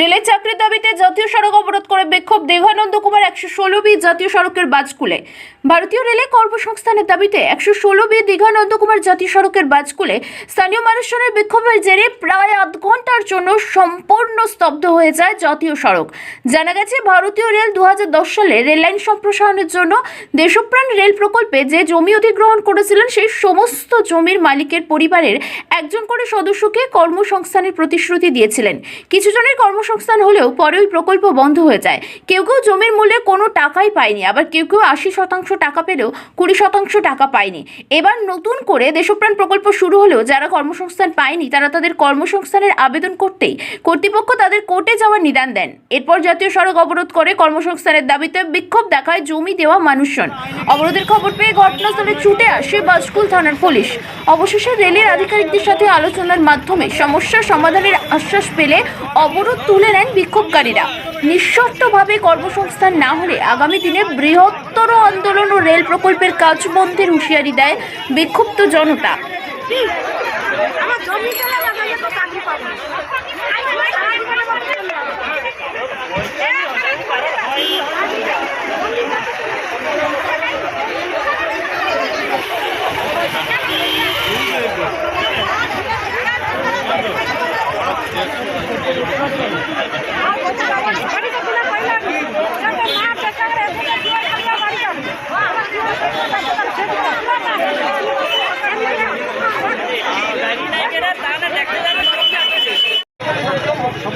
রেলের চাকরির দাবিতে জাতীয় সড়ক অবরোধ করে বিক্ষোভ দেঘানন্দ কুমার একশো ষোলো বি জাতীয় সড়কের বাজকুলে। ভারতীয় রেলে কর্মসংস্থানের দাবিতে একশো ষোলো বি দীঘানন্দ কুমার জাতীয় সড়কের বাজকুলে স্থানীয় মানুষজনের বিক্ষোভের জেরে প্রায় আধ ঘণ্টার জন্য সম্পূর্ণ স্তব্ধ হয়ে যায় জাতীয় সড়ক। জানা গেছে, ভারতীয় রেল দুহাজার দশ সালে রেললাইন সম্প্রসারণের জন্য দেশপ্রাণ রেল প্রকল্পে যে জমি অধিগ্রহণ করেছিলেন, সেই সমস্ত জমির মালিকের পরিবারের একজন করে সদস্যকে কর্মসংস্থানের প্রতিশ্রুতি দিয়েছিলেন। কিছু জনের কর্মসংস্থান হলেও পরে ওই প্রকল্প বন্ধ হয়ে যায়। কেউ কেউ জমির মূল্যে কোনো টাকাই পায়নি, আবার কেউ কেউ আশি শতাংশ টাকা পেলেও কুড়ি শতাংশ টাকা পায়নি। এবার নতুন করে দেশপ্রাণ প্রকল্প শুরু হলেও যারা কর্মসংস্থান পায়নি, তারা তাদের কর্মসংস্থানের আবেদন করতেই কর্তৃপক্ষ তাদের কোর্টে যাওয়ার নিদান দেন। এরপর জাতীয় সড়ক অবরোধ করে কর্মসংস্থানের দাবিতে বিক্ষোভ দেখায় জমি দেওয়া মানুষজন। অবরোধের খবর পেয়ে ঘটনাস্থলে ছুটে আসে বাজকুল থানার পুলিশ। অবশেষে রেলের আধিকারিকদের সাথে আলোচনার মাধ্যমে সমস্যা সমাধানের আশ্বাস পেলে অবরোধ তুলে নেন বিক্ষোভকারীরা। নিঃশর্তভাবে কর্মসংস্থান না হলে আগামী দিনে বৃহত্তর আন্দোলন ও রেল প্রকল্পের কাজ বন্ধের হুঁশিয়ারি দেয় বিক্ষুব্ধ জনতা।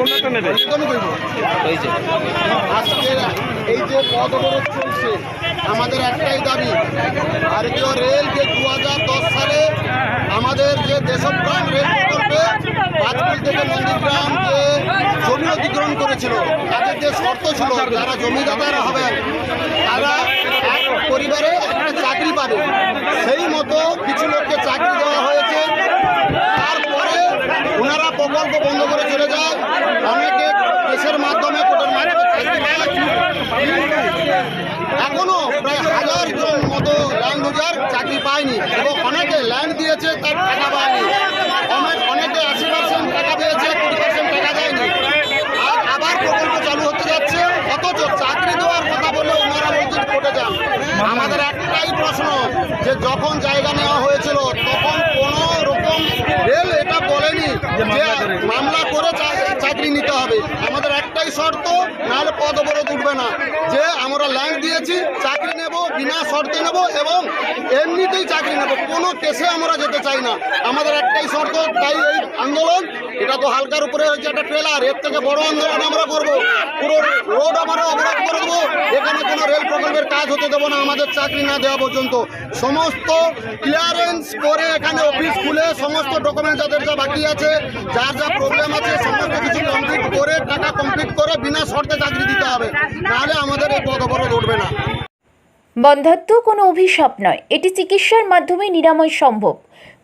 সাফল্যটা নেবে? একদমই করব আজকে এই যে পথ অবরোধ চলছে আমাদের একটাই দাবি ভারতীয় রেল যে দু হাজার দশ সালে আমাদের যে দেশপ্রাণ রেল প্রকল্পে বাজপুর থেকে নন্দীগ্রাম যে জমি অধিগ্রহণ করেছিল তাদের যে শর্ত ছিল যারা জমিদাতারা হবেন তারা এক পরিবারে একটা চাকরি পাবে। সেই মতো কিছু লোককে চাকরি দেওয়া হয়েছে তারপরে ওনারা প্রকল্প বন্ধ করে চলে যায় অনেকে দেশের মাধ্যমে কোর্টের মাধ্যমে চাকরি পায় কিন্তু এখনও প্রায় হাজার জন মতো ল্যান্ড ইউজার চাকরি পায়নি এবং অনেকে ল্যান্ড দিয়েছে, তার টাকা পায়নি। অনেক, অনেকে আশি পার্সেন্ট টাকা পেয়েছে কুড়ি পার্সেন্ট টাকা দেয়নি। আর আবার প্রকল্প চালু হতে যাচ্ছে, অথচ চাকরি দেওয়ার কথা বলে ওনারা বলছেন কোর্টে যান। আমাদের একটাই প্রশ্ন, যে যখন জায়গা নেওয়া হয়েছিল তখন কোনো রকম রেল এটা বলেনি যে মামলা করে চা- চাকরি নিতে হবে আমাদের শর্ত, নাহলে পদ অবরোধ উঠবে না। যে আমরা ল্যাঙ্ক দিয়েছি, চাকরি নেব, বিনা শর্তে নেব এবং এমনিতেই চাকরি নেব। কোনো কেসে আমরা যেতে চাই না। আমাদের একটাই শর্ত, তাই এই আন্দোলন। এটা তো হালকার উপরে হয়েছে একটা ট্রেলার এর থেকে বড় আন্দোলন আমরা করব। পুরো রোড আমরা অবরোধ করে দেবো এখানে কোনো রেল প্রকল্পের কাজ হতে দেবো না, আমাদের চাকরি না দেওয়া পর্যন্ত। সমস্ত ক্লিয়ারেন্স করে এখানে অফিস খুলে সমস্ত ডকুমেন্ট যাদের যা বাকি আছে যার যা প্রবলেম আছে, সমস্ত কিছু কমপ্লিট করে, টাকা কমপ্লিট করে বিনা শর্তে চাকরি দিতে হবে। নাহলে আমাদের এই পদ অবরোধ উঠবে না। বন্ধাত্ম কোনো অভিশাপ নয়। এটি চিকিৎসার মাধ্যমে নিরাময় সম্ভব।